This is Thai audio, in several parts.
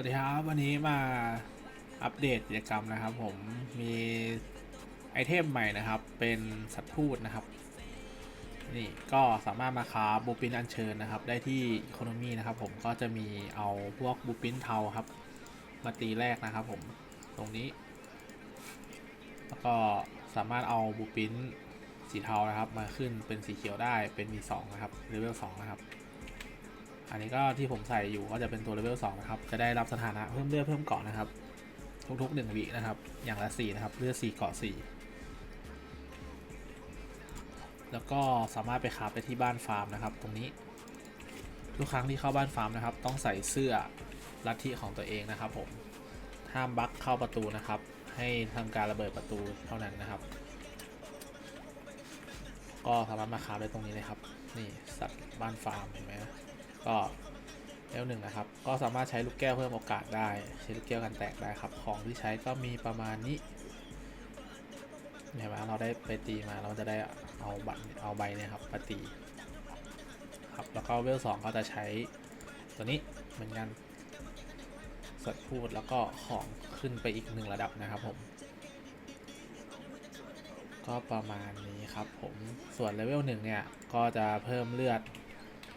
วัสดีครับ วันนี้มาอัปเดตกิจกรรมนะครับ ผมมีไอเทมใหม่นะครับ เป็นสัตว์พูดนะครับ นี่ก็สามารถมาคราบูปินอัญเชิญนะครับ ได้ที่อีโคโนมีนะครับ ผมก็จะมีเอาพวกบูปินเทาครับ มาตีแรกนะครับ ผมตรงนี้ แล้วก็สามารถเอาบูปินสีเทานะครับ มาขึ้นเป็นสีเขียวได้เป็นมีสองนะครับเลเวลสองนะครับ อันนี้ก็ที่ผมใส่อยู่ก็จะเป็นตัวเลเวล2นะครับ จะได้รับสถานะเพิ่มเลือดเพิ่มเกาะนะครับ ทุกๆ1วินะครับ อย่างละ4นะครับ เลือด4เกาะ4แล้วก็สามารถไปคราฟไปที่บ้านฟาร์มนะครับ ตรงนี้ ทุกครั้งที่เข้าบ้านฟาร์มนะครับ ต้องใส่เสื้อลัทธิของตัวเองนะครับ ผม ห้ามบั๊กเข้าประตูนะครับ ให้ทำการระเบิดประตูเท่านั้นนะครับ ก็สามารถมาคราฟได้ตรงนี้เลยครับ นี่สัตว์บ้านฟาร์มเห็นไหม ก็เลเวลหนึ่งนะครับ ก็สามารถใช้ลูกแก้วเพิ่มโอกาสได้ ใช้ลูกแก้วกันแตกได้ครับ ของที่ใช้ก็มีประมาณนี้เห็นไหมเราได้ไปตีมาเราจะได้เอาบัตรเอาใบเนี่ยครับมาตีครับแล้วก็เวลสองก็จะใช้ตัวนี้เหมือนกันสัตว์พูดแล้วก็ของขึ้นไปอีกหนึ่งระดับนะครับผม ก็ประมาณนี้ครับผมส่วนเลเวลหนึ่งเนี่ย ก็จะเพิ่มเลือด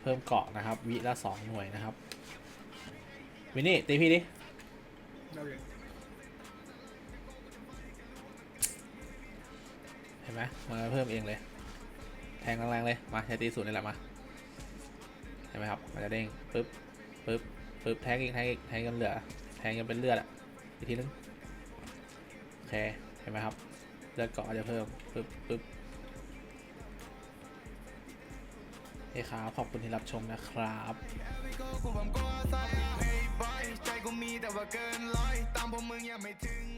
เพิ่มเกาะนะครับ วิละสองหน่วยนะครับ วินนี่ตีพี่ดิได้เลยเห็นไหมมันเพิ่มเองเลย แทงแรงๆเลย มาใช้ตีศูนย์นี่แหละมาเห็นไหมครับ มันจะเด้งปึ๊บปึ๊บปึ๊บแทงอีกแทงอีกแทงจนเหลือ แทงจนเป็นเลือดอะอีกทีนึงโอเคเห็นไหมครับเลือดเกาะจะเพิ่มปึ๊บปึ๊บ เอ้ยครับขอบคุณที่รับชมนะครับใจกูมีแต่ว่าเกินร้อยตามพวกมึงยังไม่ถึง